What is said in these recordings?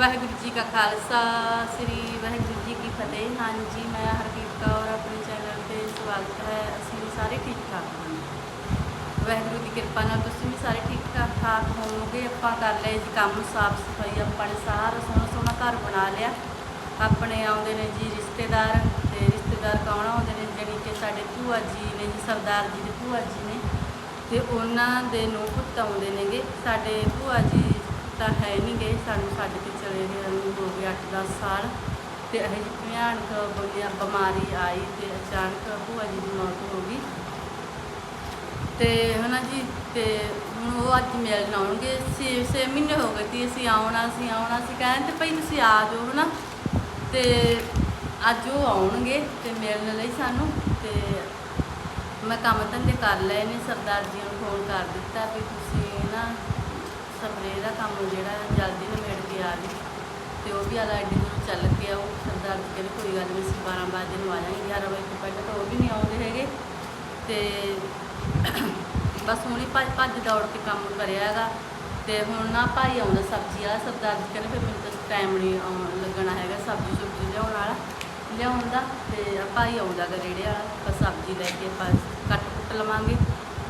ਵਾਹਿਗੁਰੂ ਜੀ ਕਾ ਖਾਲਸਾ, ਸ੍ਰੀ ਵਾਹਿਗੁਰੂ ਜੀ ਕੀ ਫਤਿਹ। ਹਾਂਜੀ, ਮੈਂ ਹਰਦੀਪ ਕੌਰ, ਆਪਣੇ ਚੈਨਲ ਤੇ ਸਵਾਗਤ ਹੈ। ਅਸੀਂ ਵੀ ਸਾਰੇ ਠੀਕ ਠਾਕ ਹਾਂ ਵਾਹਿਗੁਰੂ ਦੀ ਕਿਰਪਾ ਨਾਲ ਤੁਸੀਂ ਵੀ ਸਾਰੇ ਠੀਕ ਠਾਕ ਠਾਕ ਹੋਵੋਗੇ। ਆਪਾਂ ਕਰ ਲਏ ਜੀ ਕੰਮ ਸਾਫ਼ ਸਫ਼ਾਈ। ਆਪਾਂ ਨੇ ਸਾਰਾ ਸੋਹਣਾ ਸੋਹਣਾ ਘਰ ਬਣਾ ਲਿਆ। ਆਪਣੇ ਆਉਂਦੇ ਨੇ ਜੀ ਰਿਸ਼ਤੇਦਾਰ। ਤੇ ਰਿਸ਼ਤੇਦਾਰ ਕੌਣ ਆਉਂਦੇ ਨੇ? ਜਿਹੜੀ ਕਿ ਸਾਡੇ ਭੂਆ ਜੀ ਨੇ ਜੀ, ਸਰਦਾਰ ਜੀ ਦੇ ਭੂਆ ਜੀ ਨੇ। ਤੇ ਉਹਨਾਂ ਦੇ ਨੂੰ ਪੁੱਤ ਆਉਂਦੇ ਨੇਗੇ। ਸਾਡੇ ਭੂਆ ਜੀ ਤਾਂ ਹੈ ਨਹੀਂ ਗਏ ਸਾਨੂੰ ਛੱਡ ਕੇ ਚਲੇ ਗਏ ਨੂੰ ਹੋ ਗਏ 8-10 ਸਾਲ। ਤੇ ਇਹ ਜਿਹੀ ਭਿਆਨਕ ਬਿਮਾ- ਬਿਮਾਰੀ ਆਈ ਤੇ ਅਚਾਨਕ ਭੂਆ ਜੀ ਦੀ ਮੌਤ ਹੋ ਗਈ। ਤੇ ਹਨਾ ਜੀ, ਤੇ ਹੁਣ ਉਹ ਅੱਜ ਮਿਲਣ ਆਉਣਗੇ 6 ਮਹੀਨੇ ਹੋ ਗਏ ਤੀ ਅਸੀਂ ਆਉਣਾ ਅਸੀਂ ਆਉਣਾ ਸੀ। ਕਹਿੰਦੇ ਭਈ ਤੁਸੀਂ ਆ ਜਾਓ ਹਨਾ। ਤੇ ਅੱਜ ਉਹ ਆਉਣਗੇ ਤੇ ਮਿਲਣ ਲਈ ਸਾਨੂੰ। ਤੇ ਮੈਂ ਕੰਮ ਧੰਦੇ ਕਰ ਲਏ ਨੇ, ਸਰਦਾਰ ਜੀ ਨੂੰ ਫੋਨ ਕਰ ਦਿੱਤਾ ਵੀ ਤੁਸੀਂ ਨਾ ਸਪਰੇਅ ਦਾ ਕੰਮ ਜਿਹੜਾ ਜਲਦੀ ਨਿਬੇੜ ਕੇ ਆ ਜੀ ਤੇ ਉਹ ਵੀ ਆਲਾ ਐਡੀ ਦੂਰ ਚੱਲ ਕੇ ਆਓ ਸਰਦਾਰ ਜੀ ਕਹਿੰਦੇ ਕੋਈ ਗੱਲ ਨਹੀਂ, ਅਸੀਂ 12 ਵਜੇ ਨੂੰ ਆ ਜਾਵਾਂਗੇ 11 ਵਜੇ ਤੋਂ ਪਹਿਲਾਂ ਤਾਂ ਉਹ ਵੀ ਨਹੀਂ ਆਉਂਦੇ ਹੈਗੇ। ਤੇ ਬਸ ਹੁਣੀ ਭੱਜ ਭੱਜ ਦੌੜ ਕੇ ਕੰਮ ਕਰਿਆ ਹੈਗਾ। ਤੇ ਹੁਣ ਨਾ ਭਾਈ ਆਉਂਦਾ ਸਬਜ਼ੀ ਵਾਲਾ ਸਰਦਾਰ ਜੀ ਕਹਿੰਦੇ ਫਿਰ ਮੈਨੂੰ ਤਾਂ ਟਾਈਮ ਨਹੀਂ ਆਉਣ ਲੱਗਣਾ ਹੈਗਾ ਸਬਜ਼ੀ ਸੁਬਜ਼ੀ ਲਿਆਉਣ ਵਾਲਾ ਲਿਆਉਣ ਦਾ ਤੇ ਭਾਈ ਆਉਂਦਾ ਗਾ ਰੇੜੇ ਵਾਲਾ, ਆਪਾਂ ਸਬਜ਼ੀ ਲੈ ਕੇ ਆਪਾਂ ਕੱਟ ਕੁੱਟ ਲਵਾਂਗੇ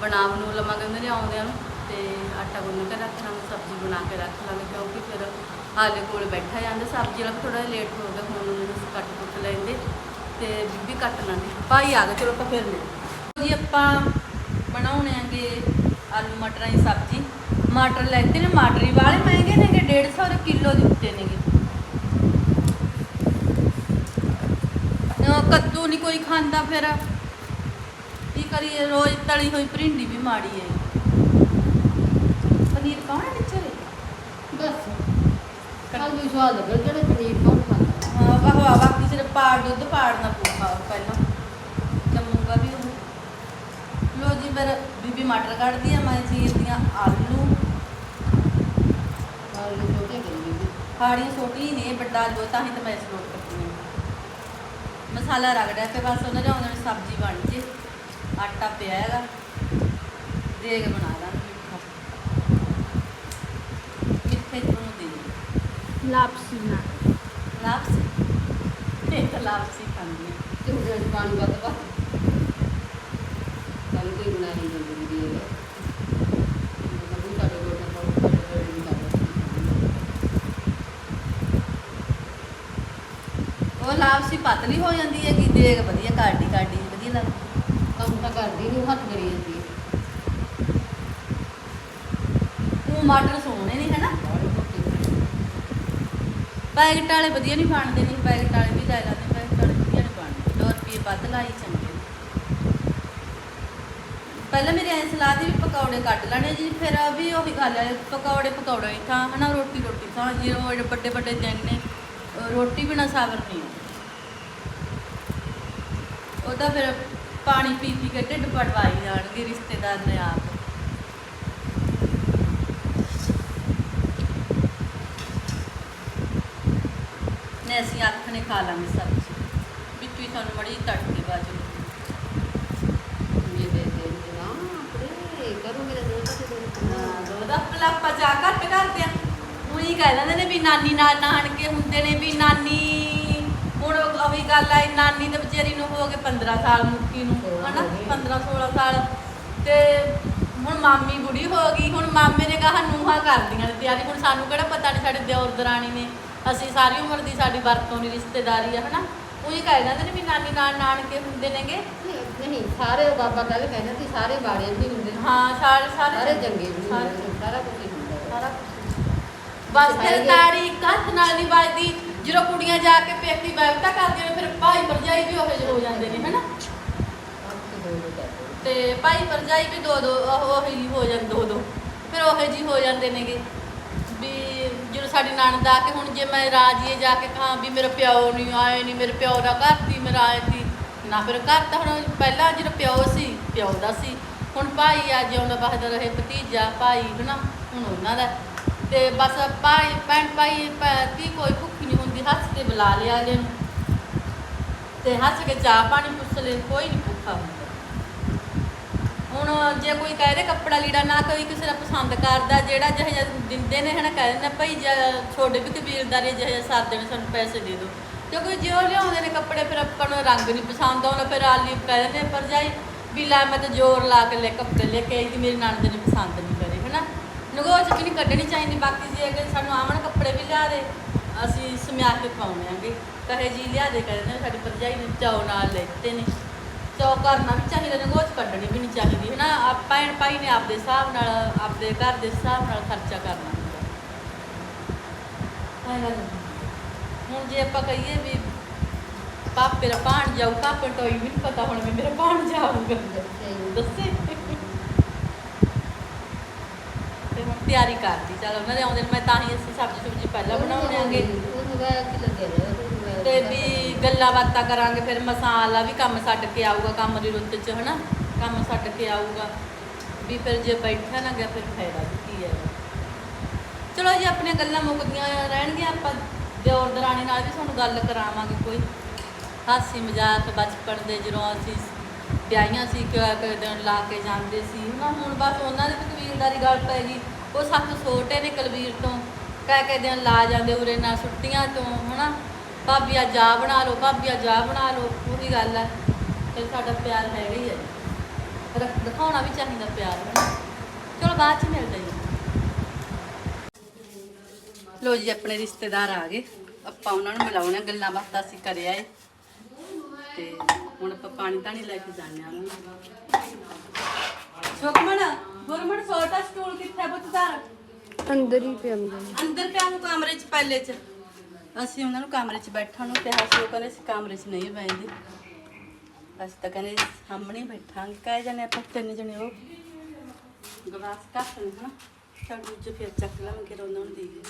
ਬਣਾ ਬਣੂ ਲਵਾਂਗੇ ਉਹਨੇ ਲਿਆਉਂਦਿਆਂ ਨੂੰ। ਤੇ ਆਟਾ ਗੁੰਨ ਕੇ ਰੱਖ ਲਾਂਗੇ, ਸਬਜ਼ੀ ਬਣਾ ਕੇ ਰੱਖ ਲਾਂਗੇ, ਕਿਉਂਕਿ ਫਿਰ ਹਾਲੇ ਕੋਲ ਬੈਠਾ ਜਾਂਦਾ, ਸਬਜ਼ੀ ਵਾਲਾ ਥੋੜਾ ਲੇਟ ਹੋ ਗਿਆ, ਹੁਣ ਉਹਨੂੰ ਕੱਟ ਕੁੱਟ ਲੈਂਦੇ ਤੇ ਬੀਬੀ ਕੱਟ ਲਾਂਗੇ। ਭਾਈ ਆ ਗਿਆ ਚਲੋ ਆਪਾਂ ਫਿਰ ਮਿਲਦੇ ਜੀ, ਆਪਾਂ ਬਣਾਉਣੇ ਆਂਗੇ ਆਲੂ, ਮਟਰਾਂ ਦੀ ਸਬਜ਼ੀ। ਮਟਰ ਲੈਤੇ ਨੇ, ਮਟਰੀ ਵਾਲੇ ਮਹਿੰਗੇ ਨੇਗੇ 150 ਰੁਪਏ ਕਿਲੋ ਦੇ ਉੱਤੇ ਨੇਗੇ? ਕੱਦੂ ਨਹੀਂ ਕੋਈ ਖਾਂਦਾ ਫਿਰ। ਕੀ ਕਰੀਏ, ਰੋਜ਼ ਤਲੀ ਹੋਈ ਭਿੰਡੀ ਵੀ ਮਾੜੀ ਹੈ ਪਨੀਰ ਕੌਣ ਹੈ ਵਿੱਚ ਦੇ ਬਸ ਕੱਲ ਵੀ ਸਵਾਦ ਲੱਗਾ ਜਿਹੜੇ ਪਨੀਰ ਕੌਣ ਖਾਂਦਾ ਹਾਂ ਵਾਹ ਵਾਹ ਵਾਹ ਕਿਸੇ ਨੇ ਪਾੜ ਦੁੱਧ ਪਾੜਨਾ ਪਊਗਾ ਪਹਿਲਾਂ। ਜੰਮੂਗਾ ਵੀ ਉਹ। ਲੋ ਜੀ ਮੇਰਾ ਬੀਬੀ ਮਟਰ ਕੱਢਦੀ ਆ ਮੈਂ ਚੀਰਦੀਆਂ ਆਲੂ। ਔਰ ਇਹ ਛੋਟੇ ਵੀ ਹਾੜੀਆਂ ਛੋਟੀ ਨੇ ਵੱਡਾ ਜੋ ਤਾਂ ਹੀ ਤਾਂ ਮੈਂ ਇਸ ਕਰਦੀ ਹਾਂ। ਮਸਾਲਾ ਰਗੜਿਆ ਤੇ ਬਸ ਉਹਨਾਂ ਦੇ ਆਉਂਦੇ ਨੂੰ ਸਬਜ਼ੀ ਬਣ ਜੇ। ਆਟਾ ਪਿਆ ਹੈਗਾ। ਦੇਗ ਬਣਾ ਦਾਂ ਮਿੱਠਾ ਮਿੱਠੇ ਚ ਨੂੰ ਦੇ ਦੇ ਲਾਪਸੀ ਨਾ। ਲਾਪਸੀ ਇਹ ਤਾਂ ਲਾਪਸੀ ਖਾਂਦੀ ਹੈ ਤੇ ਪਾਣੀ ਵੱਧ ਪਾ ਕੱਲ ਕੋਈ ਬਣਾ ਨਹੀਂ ਜਾਂਦੀ ਤਾਂ ਉਹ ਲਾਪਸੀ ਪਤਲੀ ਹੋ ਜਾਂਦੀ ਹੈ ਕਿ ਦੇਗ ਵਧੀਆ ਕਾਢੀ ਕਾਢੀ ਵਧੀਆ ਲੱਗਦੀ। ਕੰਮ ਤਾਂ ਕਰਦੀ ਨਹੀਂ ਹੱਥ ਕਰੀ ਜਾਂਦੀ ਹੈ। ਉਹ ਮਟਰ ਸੋਹਣੇ ਨਹੀਂ ਹੈ ਨਾ ਬਾਹਲੀ ਮੋਟੀ ਪੈਕਟ ਵਾਲੇ ਵਧੀਆ ਨਹੀਂ ਬਣਦੇ ਨਹੀਂ ਪੈਕਟ ਵਾਲੇ ਵੀ ਲੈ ਲੈਂਦੇ, ਪੈਕਟ ਵਾਲੇ ਵਧੀਆ ਨਹੀਂ ਬਣਦੇ। 2 ਰੁਪਏ ਵੱਧ ਲਾਈ ਚੰਗੇ ਪਹਿਲਾਂ ਮੇਰੇ ਐਂ ਸਲਾਹ ਦੀ ਵੀ ਪਕੌੜੇ ਕੱਢ ਲੈਣੇ ਜੀ, ਫਿਰ ਵੀ ਉਹੀ ਗੱਲ ਹੈ, ਪਕੌੜੇ ਪਕੌੜੇ ਹੀ ਥਾਂ, ਹਨਾ, ਰੋਟੀ ਰੋਟੀ ਥਾਂ, ਜੇ ਉਹ ਵੱਡੇ ਵੱਡੇ ਦਿਨ ਨੇ ਰੋਟੀ ਬਿਨਾ ਸਾਬਰ ਨਹੀਂ ਉਹਦਾ ਫਿਰ ਪਾਣੀ ਪੀ ਪੀ ਕੇ ਢਿੱਡ ਪੜਵਾਈ ਜਾਣਗੇ, ਰਿਸ਼ਤੇਦਾਰ ਨੇ ਆਪ। ਨੇ ਅਸੀਂ ਅੱਖ ਨੇ ਖਾ ਲਾਂਗੇ ਸਬਜ਼ੀ ਵਿੱਚੋਂ ਹੀ ਤੁਹਾਨੂੰ ਮੜੀ ਤੜਕੇ ਬਾਜੂ ਇਹ ਦੇ ਦੇ ਨਾ ਆਪਣੇ ਕਰੋ ਮੇਰੇ ਦੋਸਤ ਦੇ ਦੋਸਤ ਉਹਦਾ ਪਲਾਪਾ ਜਾ ਘੱਟ ਕਰਦੇ ਆ। ਉਹੀ ਕਹਿ ਲੈਂਦੇ ਨੇ ਵੀ ਨਾਨੀ ਨਾਲ ਨਾਨਕੇ ਹੁੰਦੇ ਨੇ ਵੀ ਨਾਨੀ ਹੁਣ ਉਹੀ ਗੱਲ ਆਈ ਨਾਨੀ ਦੇ ਵਿਚਾਰੀ ਨੂੰ ਹੋ ਗਏ 15 ਸਾਲ ਮੁੱਕੀ ਨੂੰ ਹਨਾ? ਗਏ। 15 16 ਸਾਲ। ਤੇ ਹੁਣ ਮਾਮੀ ਬੁੜੀ ਹੋ ਗਈ ਹੁਣ ਮਾਮੇ ਨੇ ਕਹਾ ਨੂੰਹਾਂ ਕਰਦੀਆਂ ਨੇ ਤਿਆਰੀ। ਹੁਣ ਸਾਨੂੰ ਕਿਹੜਾ ਪਤਾ ਨਹੀਂ ਸਾਡੇ ਦਿਓਰ ਦਰਾਣੀ ਨੇ ਅਸੀਂ ਸਾਰੀ ਉਮਰ ਦੀ ਸਾਡੀ ਵਰਤੋਂ ਦੀ ਰਿਸ਼ਤੇਦਾਰੀ ਆ ਹਨਾ? ਉਹੀ ਕਹਿ ਜਾਂਦੇ ਨੇ ਵੀ ਨਾਨੀ ਨਾਲ ਨਾਨਕੇ ਹੁੰਦੇ ਨੇਗੇ। ਨਹੀਂ ਨਹੀਂ ਸਾਰੇ ਬਾਬਾ ਕੱਲ ਕਹਿੰਦੇ ਸੀ ਸਾਰੇ ਬਾੜੇ ਵੀ ਹੁੰਦੇ। ਨੇ ਹਾਂ ਸਾਰੇ ਸਾਰੇ ਸਾਰੇ ਚੰਗੇ। ਵੀ ਸਾਰੇ ਨੇ ਸਾਰਾ ਕੁਝ ਹੀ ਹੁੰਦਾ। ਸਾਰਾ। ਬਸ ਫਿਰ ਤਾੜੀ ਇੱਕ ਹੱਥ ਨਾਲ ਨਹੀਂ ਵੱਜਦੀ। ਜਦੋਂ ਕੁੜੀਆਂ ਜਾ ਕੇ ਪੇਕੀ ਬੈਠਾ ਕਰਦੀਆਂ ਨੇ ਫਿਰ ਭਾਈ ਭਰਜਾਈ ਵੀ ਉਹੋ ਜਿਹੇ ਹੋ ਜਾਂਦੇ ਨੇ ਹੈਨਾ? ਤੇ ਭਾਈ ਭਰਜਾਈ ਵੀ ਦੋ ਦੋ ਉਹ ਹੀ ਹੋ ਜਾਂਦੇ ਦੋ ਦੋ ਫਿਰ ਉਹੋ ਜਿਹੀ ਹੋ ਜਾਂਦੇ ਨੇਗੇ। ਸਾਡੀ ਨਣਦ ਆ ਕੇ ਹੁਣ ਜੇ ਮੈਂ ਰਾਜੀਏ ਜਾ ਕੇ ਕਹਾਂ ਵੀ ਮੇਰਾ ਪਿਓ ਨਹੀਂ ਆਏ ਨਹੀਂ ਮੇਰੇ ਪਿਓ ਦਾ ਘਰ ਸੀ ਮੇਰਾ ਆਏ ਸੀ ਨਾ ਫਿਰ ਘਰ ਤਾਂ ਹੁਣ ਪਹਿਲਾਂ ਜਿਹੜਾ ਪਿਓ ਸੀ, ਪਿਓ ਦਾ ਸੀ। ਹੁਣ ਭਾਈ ਆ ਜਿਉਂਦਾ ਬਸਦਾ ਰਹੇ ਭਤੀਜਾ, ਭਾਈ ਹਨਾ, ਹੁਣ ਉਹਨਾਂ ਦਾ। ਤੇ ਬਸ ਭਾਈ, ਭੈਣ ਭਾਈ ਭੈ- ਕੋਈ ਭੁੱਖੀ ਨਹੀਂ ਹੁੰਦੀ, ਹੱਸ ਕੇ ਬੁਲਾ ਲਿਆ ਜੇ ਤੇ ਹੱਸ ਕੇ ਚਾਹ ਪਾਣੀ ਪੁੱਛ ਲੈ ਕੋਈ ਨਹੀਂ ਭੁੱਖਾ। ਹੁਣ ਜੇ ਕੋਈ ਕਹਿ ਦੇ ਕੱਪੜਾ ਲੀੜਾ ਨਾ ਕੋਈ ਕਿਸੇ ਦਾ ਪਸੰਦ ਕਰਦਾ, ਜਿਹੜਾ ਜਿਹੇ ਜਿਹਾ ਦਿੰਦੇ ਨੇ, ਹਨਾ, ਕਹਿ ਦਿੰਦੇ ਭਾਈ ਜੇ ਛੋਡੇ ਵੀ ਕਬੀਲਦਾਰੀ ਜਿਹੇ ਜਿਹੇ ਸਰਦੇ ਨੇ ਸਾਨੂੰ ਪੈਸੇ ਦੇ ਦਿਓ। ਕਿਉਂਕਿ ਜੇ ਉਹ ਲਿਆਉਂਦੇ ਨੇ ਕੱਪੜੇ, ਫਿਰ ਆਪਾਂ ਨੂੰ ਰੰਗ ਨਹੀਂ ਪਸੰਦ ਆਉਂਦਾ, ਫਿਰ ਆਲੀ ਕਹਿ ਦਿੰਦੇ ਪਰ ਜਾਈ ਵੀ ਲੈ ਮੈਂ ਤਾਂ ਜ਼ੋਰ ਲਾ ਕੇ ਲੈ ਕੱਪੜੇ ਲੈ ਕੇ ਆਈ ਕਿ ਮੇਰੀ ਨਣਦ ਨੇ ਪਸੰਦ ਨਹੀਂ ਕਰੇ, ਹਨਾ? ਨਗੋਚ ਵੀ ਨਹੀਂ ਕੱਢਣੀ ਚਾਹੀਦੀ, ਬਾਕੀ ਜੇ ਅਗਰ ਸਾਨੂੰ ਆਵਣ ਕੱਪੜੇ ਵੀ ਲਿਆ ਦੇ, ਅਸੀਂ ਸਮਿਆ ਕੇ ਪਾਉਣੇ ਆਂਗੇ। ਕਹੇ ਜੀ ਲਿਆ ਦੇ ਕਹਿੰਦੇ ਸਾਡੀ ਭਰਜਾਈ ਨੇ ਚਾਉ ਨਾਲ ਲੈਤੇ ਨੇ ਚਾਉ ਕਰਨਾ ਵੀ ਚਾਹੀਦਾ ਨਗੋਚ ਕੱਢਣੀ ਵੀ ਨਹੀਂ ਚਾਹੀਦੀ ਹਨਾ? ਆਪ ਭੈਣ ਭਾਈ ਨੇ ਆਪਦੇ ਹਿਸਾਬ ਨਾਲ ਆਪਦੇ ਘਰ ਦੇ ਹਿਸਾਬ ਨਾਲ ਖਰਚਾ ਕਰਨਾ। ਹੁੰਦਾ। ਹੁਣ ਜੇ ਆਪਾਂ ਕਹੀਏ ਵੀ ਪਾਪੇ ਦਾ ਪਾਣ ਜਾਊ ਪਾਪੇ ਨੂੰ ਟੋਈ ਵੀ ਨਹੀਂ ਪਤਾ ਹੁਣ ਵੀ ਮੇਰਾ ਪਾਣ ਜਾਊਗਾ। ਦੱਸੇ। ਤੇ ਹੁਣ ਤਿਆਰੀ ਕਰਦੀ ਚਲ ਉਹਨਾਂ ਦੇ ਆਉਂਦੇ ਨੇ ਮੈਂ ਤਾਂ ਹੀ ਅਸੀਂ ਸਬਜ਼ੀ ਸੁਬਜ਼ੀ ਪਹਿਲਾਂ ਬਣਾਉਣੇ ਆਂਗੇ। ਤੇ ਵੀ ਗੱਲਾਂ ਬਾਤਾਂ ਕਰਾਂਗੇ, ਫਿਰ ਮਸਾਲਾ ਵੀ ਕੰਮ ਛੱਡ ਕੇ ਆਊਗਾ ਕੰਮ ਦੀ ਰੁੱਤ 'ਚ, ਹਨਾ? ਕੰਮ ਛੱਡ ਕੇ ਆਊਗਾ। ਵੀ ਫਿਰ ਜੇ ਬੈਠਾ ਨਾ ਗਿਆ, ਫਿਰ ਫਾਇਦਾ ਵੀ ਕੀ ਹੈ? ਚਲੋ ਜੀ, ਆਪਣੀਆਂ ਗੱਲਾਂ ਮੁੱਕਦੀਆਂ ਰਹਿਣਗੀਆਂ ਆਪਾਂ। ਦਿਓਰ ਦਰਾਣੀ ਨਾਲ ਵੀ ਤੁਹਾਨੂੰ ਗੱਲ ਕਰਾਵਾਂਗੇ ਕੋਈ। ਹਾਸੀ ਮਜ਼ਾਕ ਬਚਪਨ ਦੇ ਜਦੋਂ ਅਸੀਂ ਵਿਆਹੀਆਂ ਸੀ ਕਿ ਕਿ ਦਿਨ ਲਾ ਕੇ ਜਾਂਦੇ ਸੀ ਹਨਾ ਹੁਣ ਬਸ ਉਹਨਾਂ ਦੀ ਵੀ ਕਬੀਲਦਾਰੀ ਗੱਲ ਪੈ ਗਈ। ਉਹ ਸੱਤ ਛੋਟੇ ਨੇ ਕਲਵੀਰ ਤੋਂ। ਕਹਿ ਕੇ ਦਿਨ ਲਾ ਜਾਂਦੇ ਉਰੇ ਨਾਲ ਛੁੱਟੀਆਂ ਤੋਂ, ਹਨਾ? ਭਾਬੀ ਆ ਜਾ ਬਣਾ ਲਓ ਭਾਬੀ ਆ ਜਾ ਬਣਾ ਲਓ ਉਹੀ ਗੱਲ ਹੈ। ਤੇ ਸਾਡਾ ਪਿਆਰ ਹੈਗਾ ਹੀ ਹੈ। ਰੱਖ ਦਿਖਾਉਣਾ ਵੀ ਚਾਹੀਦਾ ਪਿਆਰ ਹਨਾ ਚਲੋ ਬਾਅਦ ਚ ਮਿਲਦੇ ਜੀ। ਲੋ ਜੀ ਆਪਣੇ ਰਿਸ਼ਤੇਦਾਰ ਆ ਗਏ। ਆਪਾਂ ਉਹਨਾਂ ਨੂੰ ਮਿਲਾਉਣਾ ਗੱਲਾਂ ਬਾਤਾਂ ਅਸੀਂ ਕਰਿਆ ਏ। ਤੇ ਹੁਣ ਆਪਾਂ ਪਾਣੀ ਧਾਣੀ ਲੈ ਕੇ ਜਾਂਦੇ ਆ ਨੂੰ ਸੁਖਮਣ ਗੁਰਮਣ ਛੋਟਾ ਸਟੂਲ ਕਿੱਥੇ ਬੁੱਤਦਾਰ ਅੰਦਰ ਹੀ ਪਿਆ ਅੰਦਰ ਪਿਆ ਨੂੰ ਕਮਰੇ 'ਚ ਪਹਿਲੇ 'ਚ। ਅਸੀਂ ਉਹਨਾਂ ਨੂੰ ਕਮਰੇ 'ਚ ਬੈਠਣ ਨੂੰ ਕਿਹਾ ਸੀ, ਉਹ ਕਹਿੰਦੇ ਅਸੀਂ ਕਮਰੇ 'ਚ ਨਹੀਂ ਬੈਠਦੇ ਅਸੀਂ ਤਾਂ ਕਹਿੰਦੇ ਸਾਹਮਣੇ ਬੈਠਾਂਗੇ, ਕਾਹ ਜਣੇ ਆਪਾਂ ਤਿੰਨ ਜਣੇ ਉਹ। ਗਲਾਸ ਕੱਟ ਨੇ ਹਨਾ ਦੂਜੇ ਫਿਰ ਚੱਕ ਲਾਂਗੇ, ਫਿਰ ਨੂੰ ਦੇ ਦੇ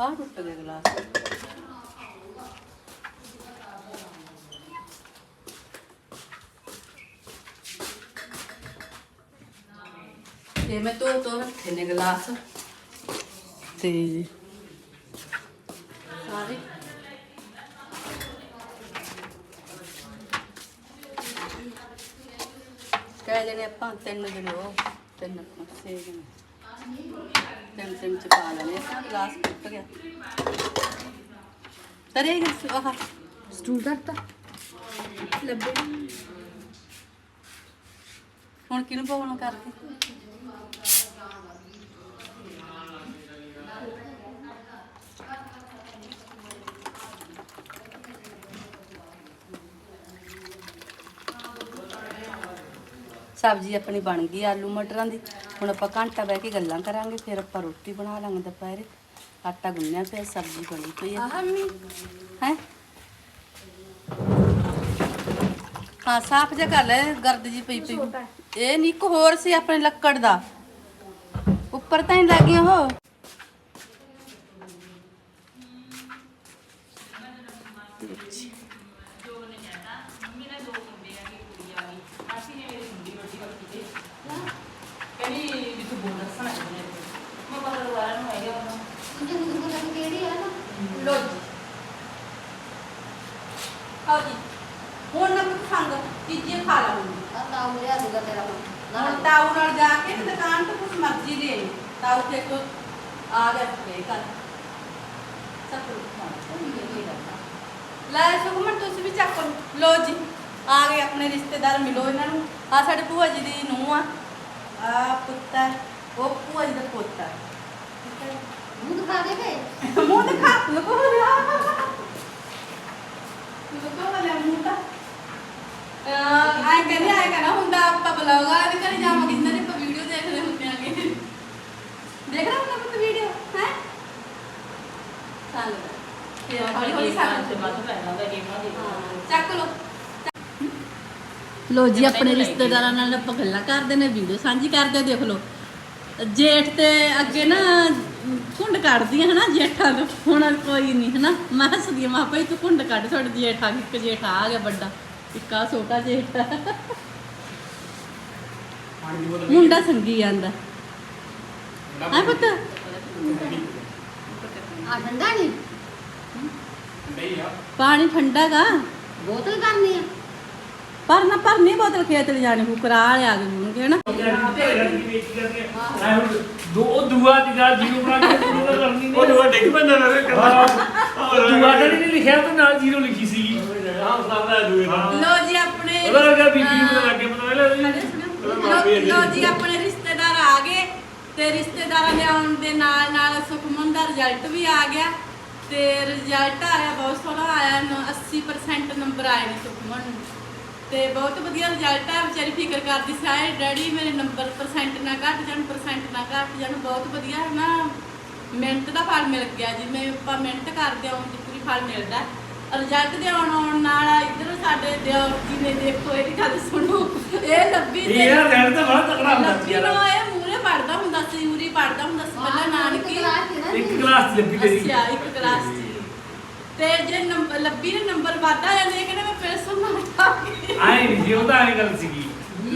ਆਹ ਟੁੱਟ ਗਿਆ ਗਲਾਸ। ਤੇ ਮੈਂ ਧੋ ਧੋ ਰੱਖੇ ਨੇ ਗਲਾਸ। ਤੇ ਸਾਰੇ ਕਹਿ ਜਣੇ ਆਪਾਂ ਤਿੰਨ ਜਣੇ ਉਹ ਤਿੰਨ ਛੇ ਜਣੇ ਤਿੰਨ ਤਿੰਨ ਚ ਪਾ ਲੈਣੇ ਆਪਾਂ ਗਲਾਸ ਟੁੱਟ ਗਿਆ। ਤਰੇ ਆਹ। ਸਟੂਲ ਕਰਤਾ ਲੱਭੇ ਹੁਣ ਕਿਹਨੂੰ ਪਾਉਣਾ ਕਰਕੇ? ਸਬਜ਼ੀ ਆਪਣੀ ਬਣ ਗਈ ਆਲੂ ਮਟਰਾਂ ਦੀ। ਹੁਣ ਆਪਾਂ ਘੰਟਾ ਬਹਿ ਕੇ ਗੱਲਾਂ ਕਰਾਂਗੇ ਫਿਰ ਆਪਾਂ ਰੋਟੀ ਬਣਾ ਲਾਂਗੇ ਦੁਪਹਿਰੇ। ਆਟਾ ਗੁੰਨਿਆ ਪਿਆ ਸਬਜ਼ੀ ਬਣੀ ਪਈ ਹੈ ਹੈ? ਹਾਂ ਸਾਫ਼ ਜਿਹਾ ਕਰ ਲੈ ਗਰਦ ਜੀ ਪਈ ਪਈ। ਇਹ ਨਹੀਂ ਇੱਕ ਹੋਰ ਸੀ ਆਪਣੇ ਲੱਕੜ ਦਾ। ਉੱਪਰ ਤਾਂ ਹੀ ਲੱਗੀਆਂ ਉਹ ਲੋ ਜੀ ਆਓ ਜੀ ਹੁਣ ਨਾ ਕੁਝ ਖੰਗ ਚੀਜ਼ੇ ਖਾ ਲਾਂਗੇ ਹੁਣ ਤਾਊ ਨਾਲ ਜਾ ਕੇ ਤੇ ਦੁਕਾਨ ਤੋਂ ਕੁਝ ਮਰਜ਼ੀ ਲੈ ਆਈ। ਤਾਊ ਤੇ ਕੋ ਆ ਗਿਆ ਤੇ ਕਰ ਸਭ ਲੈ ਸੁਖਮਨ ਤੁਸੀਂ ਵੀ ਚੱਕ ਲੋ ਜੀ ਆ ਗਏ ਆਪਣੇ ਰਿਸ਼ਤੇਦਾਰ ਮਿਲੋ ਇਹਨਾਂ ਨੂੰ। ਆ ਸਾਡੇ ਭੂਆ ਜੀ ਦੀ ਨੂੰਹ ਆ। ਆ ਪੁੱਤਾ ਉਹ ਭੂਆ ਜੀ ਦਾ ਪੋਤਾ। ਠੀਕ ਹੈ ਮੂੰਹ ਦਿਖਾ ਲੁਕੋ ਲਿਆ ਲੁਕੋ ਲਿਆ ਮੂੰਹ ਤਾਂ। ਆਏ ਕਹਿੰਦੇ ਆਏ ਕਹਿੰਦਾ ਹੁੰਦਾ ਆਪਾਂ ਬੁਲਾਊਗਾ ਇਹਦੇ ਘਰੇ ਜਾਵਾਂਗੇ ਜਿੰਨਾਂ ਦੀ ਆਪਾਂ ਵੀਡੀਓ ਦੇਖਦੇ ਹੁੰਦੇ ਆਂਗੇ। ਦੇਖ ਰਹਾ ਹੁੰਦਾ ਪੁੱਤ ਵੀਡੀਓ ਹੈ? ਚੱਲ। ਤੇ ਹੌਲੀ ਹੌਲੀ ਸਾਥ ਚੱਕ ਲੋ ਲੋ ਜੀ ਆਪਣੇ ਰਿਸ਼ਤੇਦਾਰਾਂ ਨਾਲ ਆਪਾਂ ਗੱਲਾਂ ਕਰਦੇ ਨੇ ਵੀਡੀਓ ਸਾਂਝੀ ਕਰਦੇ ਦੇਖ ਲੋ ਜੇਠ ਤੇ ਅੱਗੇ ਨਾ ਕੁੰਡ ਕੱਢਦੀਆਂ ਹਨਾ ਜੇਠਾਂ ਨੂੰ ਹੁਣ ਕੋਈ ਨਹੀਂ ਹਨਾ। ਮੈਂ ਹੱਸਦੀ ਮੈਂ ਕਿਹਾ ਭਾਈ ਤੂੰ ਕੁੰਡ ਕੱਢ ਤੁਹਾਡੇ ਜੇਠ ਇੱਕ ਜੇਠ ਆ ਗਿਆ ਵੱਡਾ। ਇੱਕ ਆ ਛੋਟਾ ਆ। ਮੁੰਡਾ ਸੰਗੀ ਜਾਂਦਾ। ਹੈ ਪੁੱਤ? ਆ ਠੰਡਾ ਨਹੀਂ? ਪਾਣੀ ਠੰਡਾ ਗਾ। ਬੋਤਲ ਕਰਨੀ ਆ? ਪਰ ਨਾ ਭਰਨੀ ਬੋਤਲ ਖੇਤ ਲੈ ਜਾਣੀ ਹੂ ਕਰਾ ਲਿਆ ਗਏ ਹੋਣਗੇ ਹਨਾ। ਦੋ ਉਹ ਦੁਆ ਦੀ ਗੱਲ ਜੀਰੋ ਬਣਾ ਕੇ ਪੂਰਾ ਕਰਨੀ। ਉਹ ਦੁਆ ਡਿੱਗ ਪੈਂਦਾ ਨਾ ਦੁਆ ਤਾਂ ਨਹੀਂ ਲਿਖਿਆ ਤੇ ਨਾਲ ਜੀਰੋ ਲਿਖੀ ਸੀ ਹਾਂ ਸਾਹਮਣੇ ਦੂਏ ਨਾਲ ਲੋ ਜੀ ਆਪਣੇ ਉਹਦਾ ਲੱਗਾ ਬੀਬੀ ਨੂੰ ਲੱਗੇ ਪਤਾ ਲੱਗਾ ਖੜੇ ਸੁਣਿਓ। ਲੋ ਜੀ ਆਪਣੇ ਰਿਸ਼ਤੇਦਾਰ ਆ ਗਏ ਤੇ ਰਿਸ਼ਤੇਦਾਰਾਂ ਦੇ ਆਉਣ ਦੇ ਨਾਲ ਨਾਲ ਸੁਖਮਨ ਦਾ ਰਿਜ਼ਲਟ ਵੀ ਆ ਗਿਆ ਤੇ ਰਿਜ਼ਲਟ ਆਇਆ ਬਹੁਤ ਸੋਹਣਾ ਆਇਆ ਨ- 80% ਨੰਬਰ ਆਏ ਨੇ ਸੁਖਮਨ ਨੂੰ। ਤੇ ਬਹੁਤ ਵਧੀਆ ਰਿਜ਼ਲਟ ਆ ਵਿਚਾਰੀ ਫਿਕਰ ਕਰਦੀ ਸੀ ਆਏ ਡੈਡੀ ਮੇਰੇ ਨੰਬਰ ਪਰਸੈਂਟ ਨਾ ਘਟ ਜਾਣ ਪਰਸੈਂਟ ਨਾ ਘਟ ਜਾਣ ਬਹੁਤ ਵਧੀਆ ਹੈ ਨਾ। ਮਿਹਨਤ ਦਾ ਫਲ ਮਿਲ ਗਿਆ ਜਿਵੇਂ ਆਪਾਂ ਮਿਹਨਤ ਕਰਦੇ ਹਾਂ ਉਹਦੀ ਪੂਰੀ ਫਲ ਮਿਲਦਾ। ਰਿਜ਼ਲਟ ਦੇ ਆਉਣ ਆਉਣ ਨਾਲ ਇੱਧਰ ਸਾਡੇ ਦਿਓ ਜੀ ਨੇ ਦੇਖੋ ਇਹਦੀ ਗੱਲ ਸੁਣੋ। ਇਹ ਲੱਭੀ ਇਹ ਯਾਰ ਗੱਲ ਤਾਂ ਬੜਾ ਤਕੜਾ ਹੁੰਦਾ ਸੀ ਲੱਭੀ ਯਾਰ। ਨੂੰ ਇਹ ਮੂਰੇ ਪੜਦਾ ਹੁੰਦਾ ਸੀ ਉਰੀ ਪੜਦਾ ਹੁੰਦਾ ਸੀ ਪਹਿਲਾਂ ਨਾਨਕੀ। ਇੱਕ ਕਲਾਸ ਚ ਲੱਗੀ ਤੇਰੀ। ਅੱਛਾ ਇੱਕ ਕਲਾਸ ਚ ਤੇ ਜੇ ਨੰਬਰ ਲੱਭੀ ਨੇ ਨੰਬਰ ਵਾਧਾ ਜਾਂਦੇ ਕਹਿੰਦੇ ਮੈਂ ਫਿਰ ਸੁਣਨਾ ਆਏ ਨਹੀਂ ਸੀ ਉਹਦਾ ਆਏ ਗੱਲ ਸੀਗੀ।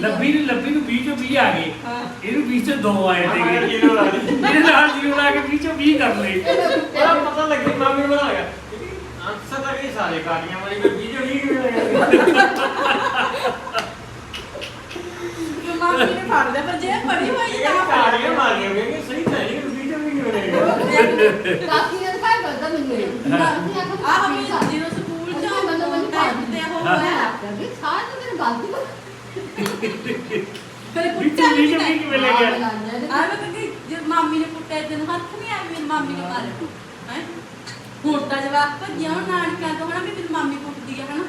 ਲੱਭੀ ਨੂੰ ਲੱਭੀ ਨੂੰ 20 ਚੋਂ 20 ਆ ਗਏ। ਇਹਨੂੰ 20 ਚੋਂ 2 ਆਏ ਤੇ। ਇਹਦੇ ਨਾਲ ਜੀਰੋ ਲਾ ਕੇ 20 ਚੋਂ 20 ਕਰ ਲਏ। ਪਤਾ ਲੱਗੇ ਮਾਮੀ ਨੂੰ ਬਣਾ ਗਿਆ ਅੰਸਰ ਤਾਂ ਕਈ ਸਾਰੇ ਕਾਟੀਆਂ ਵਾਲੀ ਕੋਈ ਵੀਡੀਓ ਨਹੀਂ ਕਿਵੇਂ ਮਾਮੀ ਨੇ ਫੜ ਲਿਆ ਪਰ ਜੇ ਪੜੀ ਹੋਈ ਇਹ ਤਾਂ ਕਾਟੀਆਂ ਮਾਰੀਆਂ ਗਏ ਸਹੀ ਤਾਂ ਨਹੀਂ ਵੀਡੀਓ ਨਹੀਂ ਕਿਵੇਂ ਕਾਫੀ ਨੇ ਤਾਂ ਕਰਦਾ ਮੈਨੂੰ ਆਹ ਵੀ ਜਦੋਂ ਸਕੂਲ ਚ ਟਾਈਮ ਤੇ ਉਹ ਹੋਇਆ ਫਿਰ ਵਿੱਚ ਕੁੱਟਿਆ ਵੀ ਵੀਡੀਓ ਨਹੀਂ। ਕਿਵੇਂ ਲੈ ਗਿਆ ਆ ਮੈਂ ਕਹਿੰਦੀ ਜੇ ਮਾਮੀ ਨੇ ਕੁੱਟਿਆ ਤੈਨੂੰ ਹੱਥ ਨਹੀਂ ਆਇਆ ਮੇਰੀ ਮਾਮੀ ਨੇ ਮਾਰਿਆ। ਹੈ? ਹੁਣ ਤਾਂ ਜਵਾਬ ਭੱਜਿਆ ਹੁਣ ਨਾਨਕਿਆਂ ਤੋਂ ਹਨਾ ਵੀ ਮੇਰੀ ਮਾਮੀ ਕੁੱਟਦੀ ਆ ਹਨਾ?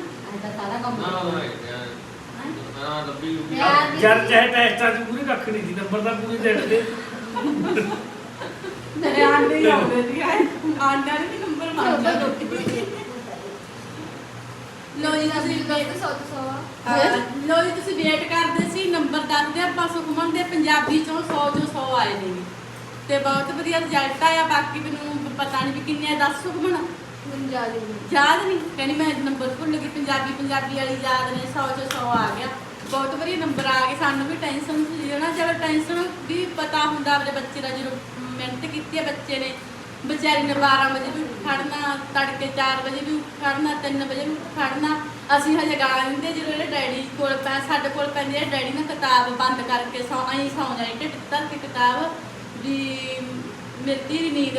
ਹਾਂ ਲੱਭੀ ਲੁੱਭੀ ਜਦ ਚਾਹੇ ਟੈਸਟਾਂ ਚ ਪੂਰੇ ਕੱਖ ਨਹੀਂ ਸੀ ਨੰਬਰ ਤਾਂ ਪੂਰੇ ਦੇਣ ਦੇ। ਤੇਰੇ ਆਂਡੇ ਹੀ ਆਉਂਦੇ ਸੀ ਆਏ। ਆਂਡਿਆਂ ਨੇ ਵੀ ਨੰਬਰ ਮਾਰਦਾ ਲੋ ਜੀ ਅਸੀਂ ਅਹ ਲੋ ਜੀ ਤੁਸੀਂ ਵੇਟ ਕਰਦੇ ਸੀ ਨੰਬਰ ਦੱਸਦੇ ਆਪਾਂ ਸੁਖਮਨ ਦੇ ਪੰਜਾਬੀ ਚੋਂ 100 ਚੋਂ 100 ਆਏ ਨੇ। ਤੇ ਬਹੁਤ ਵਧੀਆ ਰਿਜ਼ਲਟ ਆਇਆ ਬਾਕੀ ਮੈਨੂੰ ਪਤਾ ਨਹੀਂ ਵੀ ਕਿੰਨੇ ਆ, ਦੱਸ ਸੁਖਮਨ ਯਾਦ ਨਹੀਂ ਕਹਿੰਦੀ ਮੈਂ ਨੰਬਰ ਭੁੱਲ ਗਈ ਪੰਜਾਬੀ ਪੰਜਾਬੀ ਵਾਲੀ ਯਾਦ ਨੇ 100 ਚੋਂ 100 ਆ ਗਿਆ। ਬਹੁਤ ਵਧੀਆ ਨੰਬਰ ਆ ਗਏ ਸਾਨੂੰ ਵੀ ਟੈਨਸ਼ਨ ਸੀ ਨਾ? ਚਲੋ ਟੈਨਸ਼ਨ ਵੀ ਪਤਾ ਹੁੰਦਾ ਆਪਣੇ ਬੱਚੇ ਦਾ ਜਦੋਂ ਮਿਹਨਤ ਕੀਤੀ ਹੈ ਬੱਚੇ ਨੇ ਵਿਚਾਰੀ ਨੇ 12 ਵਜੇ ਵੀ ਖੜਨਾ ਤੜਕੇ 4 ਵਜੇ ਵੀ ਖੜਨਾ 3 ਵਜੇ ਵੀ ਖੜਨਾ ਅਸੀਂ ਹਜੇ ਗਾ ਲੈਂਦੇ ਜਦੋਂ ਇਹਦੇ ਡੈਡੀ ਕੋਲ ਪੈ ਸਾਡੇ ਕੋਲ ਪੈਂਦੀ ਹੈ ਡੈਡੀ ਨੇ ਕਿਤਾਬ ਬੰਦ ਕਰਕੇ ਸੌ ਐਂ ਸੌਂ ਜਾਣੀ ਢਿੱਡ ਧਰ ਕੇ ਕਿਤਾਬ ਵੀ ਦੀ ਨੀਂਦ।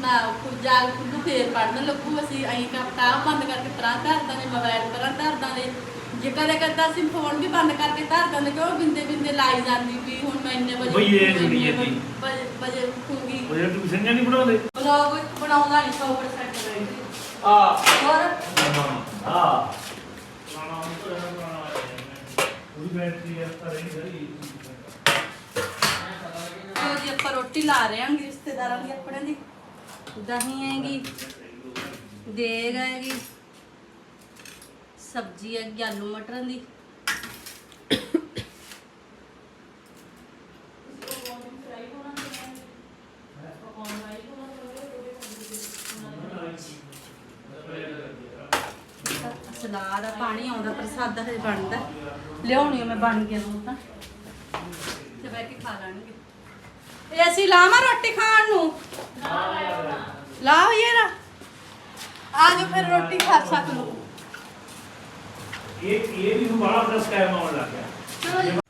ਨਾ ਕੋਈ ਜਾਗ ਖੁੱਲੂ ਫੇਰ ਪੜਨ ਲੱਗੂ ਅਸੀਂ ਐਂ ਕਿਤਾਬ ਬੰਦ ਕਰਕੇ ਪਰਾਂ ਧਰਦਾ ਨੇ ਮੋਬਾਈਲ ਪਰਾਂ ਧਰਦਾ ਨੇ ਜੇ ਕਦੇ ਕਦੇ ਅਸੀਂ ਫੋਨ ਵੀ ਬੰਦ ਕਰਕੇ ਧਰਦਾ ਨੇ ਕਿਉਂ ਬਿੰਦੇ ਬਿੰਦੇ ਲਾਈ ਜਾਂਦੀ ਵੀ ਹੁਣ ਮੈਂ ਇੰਨੇ ਵਜੇ ਬਈ ਇਹ ਉੱਠੂੰਗੀ, ਜੁੜੀ ਜਾਂਦੀ। ਵਜੇ ਵਜੇ ਉੱਠੂਗੀ। ਉਹ ਜਿਹੜਾ ਟਿਊਸ਼ਨ ਨਹੀਂ ਪੜਾਉਂਦੇ ਬਲੌਗ ਬਣਾਉਂਦਾ ਨਹੀਂ 100% ਰਹਿੰਦੀ ਆ। ਹੋਰ? ਹਾਂ। ਆ। ਲਓ ਜੀ। ਆਪਾਂ ਰੋਟੀ ਲਾ ਰਹੇ ਹਾਂ ਰਿਸ਼ਤੇਦਾਰਾਂ ਦੀ ਆਪਣੇ ਦੀ। ਦਹੀਂ ਹੈਗੀ ਦੇਗ ਹੈਗੀ ਸਬਜ਼ੀ ਹੈਗੀ ਆਲੂ ਮਟਰਾਂ ਦੀ। ਸਲਾਦ ਆ, ਪਾਣੀ ਆਉਂਦਾ, ਪ੍ਰਸਾਦਾ ਹਜੇ ਬਣਦਾ। ਲਿਆਉਣੀ ਆ ਮੈਂ ਬਣ ਗਿਆ ਹੁਣ ਤਾਂ। ਤੇ ਬੈ ਕੇ ਖਾ ਲਾਂਗੇ ਇਹ ਅਸੀਂ ਲਾਵਾਂ ਰੋਟੀ ਖਾਣ ਨੂੰ? ਲਾਓ ਯਾਰ। ਆ ਜਾਓ ਫਿਰ ਰੋਟੀ ਖਾ ਸਕ ਲਓ ਇਹ ਇਹ ਵੀ ਬੜਾ ਦਾ ਸਕੈਮ ਆਉਣ ਲੱਗ ਗਿਆ।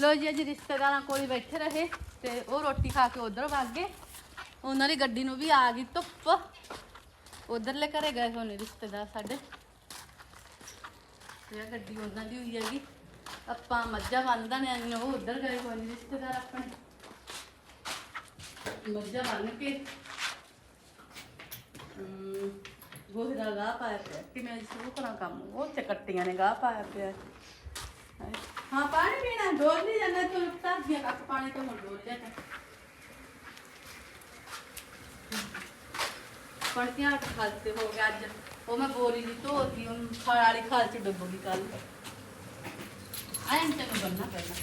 ਲੋ ਜੀ ਅੱਜ ਰਿਸ਼ਤੇਦਾਰਾਂ ਕੋਲ ਹੀ ਬੈਠੇ ਰਹੇ ਤੇ ਉਹ ਰੋਟੀ ਖਾ ਕੇ ਉਧਰ ਵਗ ਗਏ। ਉਹਨਾਂ ਦੀ ਗੱਡੀ ਨੂੰ ਵੀ ਆ ਗਈ ਧੁੱਪ। ਉਧਰਲੇ ਘਰੇ ਗਏ ਹੋਏ ਨੇ ਰਿਸ਼ਤੇਦਾਰ ਸਾਡੇ। ਆਹ ਗੱਡੀ ਉਹਨਾਂ ਦੀ ਹੋਈ ਹੈਗੀ। ਆਪਾਂ ਮੱਝਾਂ ਬੰਨਦਾ ਨੇ ਆਈਆਂ ਉਹ ਉਧਰ ਗਏ ਕੋਈ ਨੇ ਰਿਸ਼ਤੇਦਾਰ ਆਪਣੇ। ਮੱਝਾਂ ਬੰਨ ਕੇ। ਹਮ, ਗੋਹੇ ਦਾ ਗਾਹ ਪਾਇਆ ਪਿਆ ਕਿ ਮੈਂ ਸ਼ੁਰੂ ਕਰਾਂ ਕੰਮ? ਉਹ ਤੇ ਕੱਟੀਆਂ ਨੇ ਗਾਹ ਪਾਇਆ ਪਿਆ। ਹਾਏ। ਹਾਂ ਪਾਣੀ ਪੀਣਾ ਡੋਲ ਨਹੀਂ ਜਾਂਦਾ ਤੂੰ ਤਾਂ ਦੀਆਂ ਕੱਪ ਪਾਣੀ ਤੋਂ ਹੁਣ ਡੋਲ ਜਾ ਪੜਤੀਆਂ ਖਾਲ ਤੇ ਹੋ ਗਿਆ ਅੱਜ। ਉਹ ਮੈਂ ਬੋਰੀ ਦੀ ਧੋਤੀ ਉਹ ਖਾਲ ਵਾਲੀ ਖਾਲ ਚ ਡੁੱਬ ਗਈ ਕੱਲ ਆਇਂ ਤੇ ਨੂੰ ਬੰਨਾ ਪਹਿਲਾਂ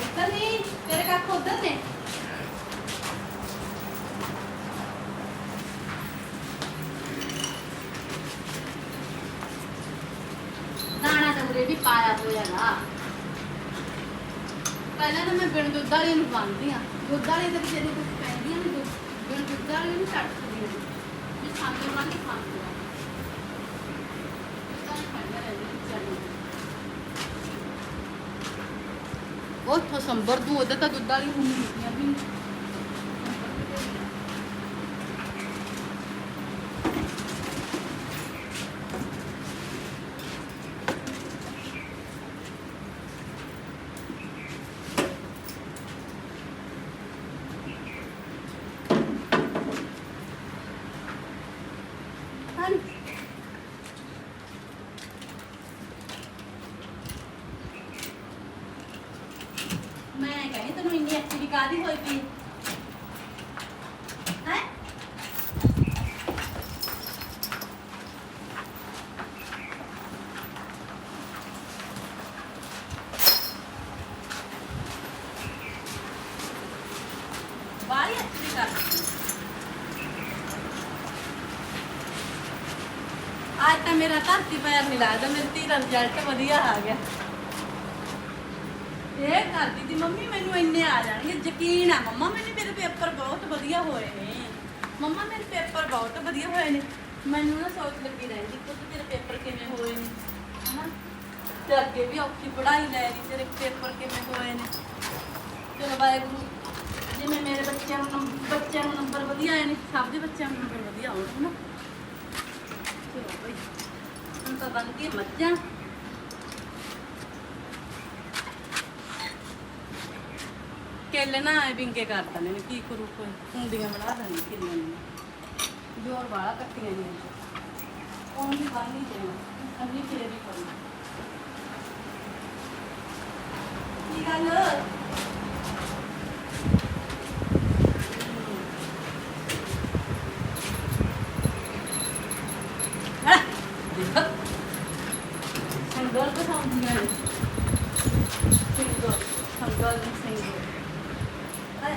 ਇੱਧਰ ਨਹੀਂ ਤੇਰੇ ਕੱਖ ਉਧਰ ਨੇ? ਦਾਣਾ ਤਾਂ ਉਰੇ ਵੀ ਪਾਇਆ ਹੋਇਆ ਨਾ ਪਹਿਲਾਂ ਤਾਂ ਮੈਂ ਬਿਨ ਦੁੱਧ ਵਾਲੀ ਨੂੰ ਬੰਨਦੀ ਆ ਦੁੱਧ ਵਾਲੀ ਤਾਂ ਜਿਹੜੀ ਕੁਝ ਪੈਂਦੀ ਆ ਨਾ ਦੁੱਧ ਵਾਲੀ ਨਹੀਂ ਛੱਡ ਸਕਦੀ ਜੀ ਖਾਂਦੇ ਵਾਂ ਨਹੀਂ ਖਾਂਦੇ ਆ ਤਾਂ ਖਾਂਦੇ ਰਹਿੰਦੇ ਵਿਚਾਰੀ ਉਹ ਤੋਂ ਸੰਭਰ ਦੂ ਉਹਦਾ ਤਾਂ ਦੁੱਧ ਵਾਲੀ ਹੁੰਦੀਆਂ ਵੀ ਹਾਂ ਮੈਂ ਕਹਿੰਦੀ ਤੈਨੂੰ ਇੰਨੀ ਐਕਟਿਵ ਕਾਦੀ ਹੋਈ ਪਈ ਹੈ ਬਾਹਰ ਐਕਟਿਵ ਕਰ ਅੱਜ ਤਾਂ ਮੇਰਾ ਧਰਤੀ ਪੈਰ ਨਹੀਂ ਲੱਗਦਾ ਮੇਰੀ ਧੀ ਦਾ ਰਿਜ਼ਲਟ ਵਧੀਆ ਆ ਗਿਆ ਇਹ ਕਰਦੀ ਦੀ ਮੰਮੀ, ਮੈਨੂੰ ਇੰਨੇ ਆ ਜਾਣਗੇ, ਯਕੀਨ ਆ, ਮੰਮਾ, ਮੈਨੂੰ ਮੇਰੇ ਪੇਪਰ ਬਹੁਤ ਵਧੀਆ ਹੋਏ ਨੇ। ਮੰਮਾ, ਮੇਰੇ ਪੇਪਰ ਬਹੁਤ ਵਧੀਆ ਹੋਏ ਨੇ। ਮੈਨੂੰ ਨਾ ਸੋਚ ਲੱਗੀ ਰਹਿੰਦੀ ਕਿ ਤੇਰੇ ਪੇਪਰ ਕਿਵੇਂ ਹੋਏ ਨੇ? ਹਨਾ? ਤੇ ਅੱਗੇ ਵੀ ਔਖੀ ਪੜ੍ਹਾਈ ਲੈ ਲਈ, ਤੇਰੇ ਪੇਪਰ ਕਿਵੇਂ ਹੋਏ ਨੇ? ਚਲੋ, ਵਾਹਿਗੁਰੂ, ਜਿਵੇਂ ਮੇਰੇ ਬੱਚਿਆਂ ਨੂੰ ਬੱਚਿਆਂ ਨੂੰ ਨੰਬਰ ਵਧੀਆ ਆਏ ਨੇ, ਸਭ ਦੇ ਬੱਚਿਆਂ ਨੂੰ ਨੰਬਰ ਵਧੀਆ ਆਉਣ, ਹਨਾ? ਚਲੋ, ਬਈ, ਹੁਣ ਤਾਂ ਬਣ ਕੇ ਮੱਝਾਂ ਕੇਲੇ ਨਾ ਐ ਵਿੰਗੇ ਕਰ ਦਿੰਦੇ ਨੇ, ਕੀ ਕਰੂ ਕੋਈ? ਹੁੰਦੀਆਂ ਬਣਾ ਦਿੰਦੇ ਕਿੱਲਿਆਂ ਨੂੰ। ਜੋਰ ਵਾਲਾ ਕੱਟੀਆਂ ਨੇ ਉਹ ਵੀ ਬਣ ਦੇਣਾ ਅਭੀ ਤੇਰੇ ਵੀ ਕਰਨਾ ਕੀ ਗੱਲ ਹਾਂ ਦੇਖ ਸੰਗਲ ਪਸਾਉਂਦੀਆਂ ਨੇ ਸਿੰਗਲ ਸੰਗਲ ਸਿੰਗਲ ਅਰੇ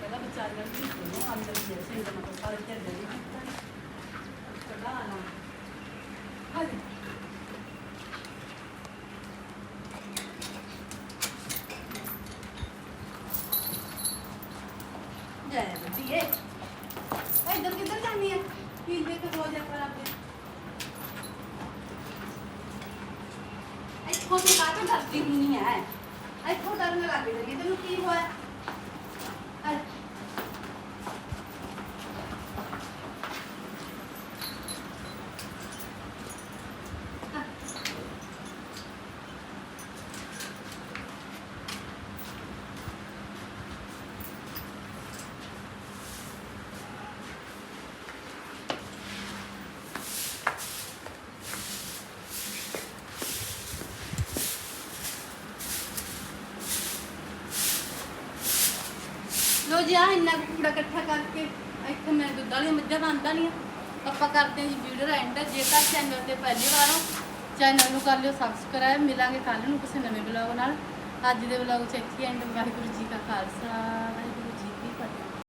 ਪਹਿਲਾਂ ਵਿਚਾਰੀਆਂ ਨੂੰ ਕਿਉਂ ਅੰਦਰ ਜੇ ਸਿੰਗਲ ਨੂੰ ਸਾਰੇ ਤੇ ਦੇ ਦਿੱਤਾ ਕਦਾ ਨਾ ਹਾਲੇ ਜੈ ਬੀਏ ਇੱਧਰ ਕਿੱਧਰ ਜਾਂਦੀ ਹੈ ਕੀ ਦੇਖ ਰੋਜ਼ ਪਰ ਆਪਣੇ ਇੱਥੋਂ ਤੂੰ ਕਾਹਤੋਂ ਡਰਦੀ ਹੁੰਨੀ ਹੈ ਇੱਥੋਂ ਡਰਨ ਲੱਗ ਜਾਂਦੀ ਹੈ, ਤੈਨੂੰ ਕੀ ਹੋਇਆ ਅਰੇ, ਲੋ ਜੀ ਆ ਇੰਨਾ ਕੁ ਕੂੜਾ ਇਕੱਠਾ ਕਰਕੇ ਇੱਥੇ ਮੈਂ ਦੁੱਧ ਵਾਲੀਆਂ ਮੱਝਾਂ ਬੰਨਦਾ ਨਹੀਂ ਆਪਾਂ ਕਰਦੇ ਹਾਂ ਜੀ ਵੀਡੀਓ ਦਾ ਐਂਡ ਜੇਕਰ ਚੈਨਲ ਤੇ ਪਹਿਲੀ ਵਾਰ ਹੋ ਚੈਨਲ ਨੂੰ ਕਰ ਲਿਓ ਸਬਸਕ੍ਰਾਈਬ ਮਿਲਾਂਗੇ ਕੱਲ ਨੂੰ ਕਿਸੇ ਨਵੇਂ ਬਲੌਗ ਨਾਲ। ਅੱਜ ਦੇ ਬਲੌਗ ਚ ਇੱਥੇ ਐਂਡ ਵਾਹਿਗੁਰੂ ਜੀ ਕਾ ਖਾਲਸਾ।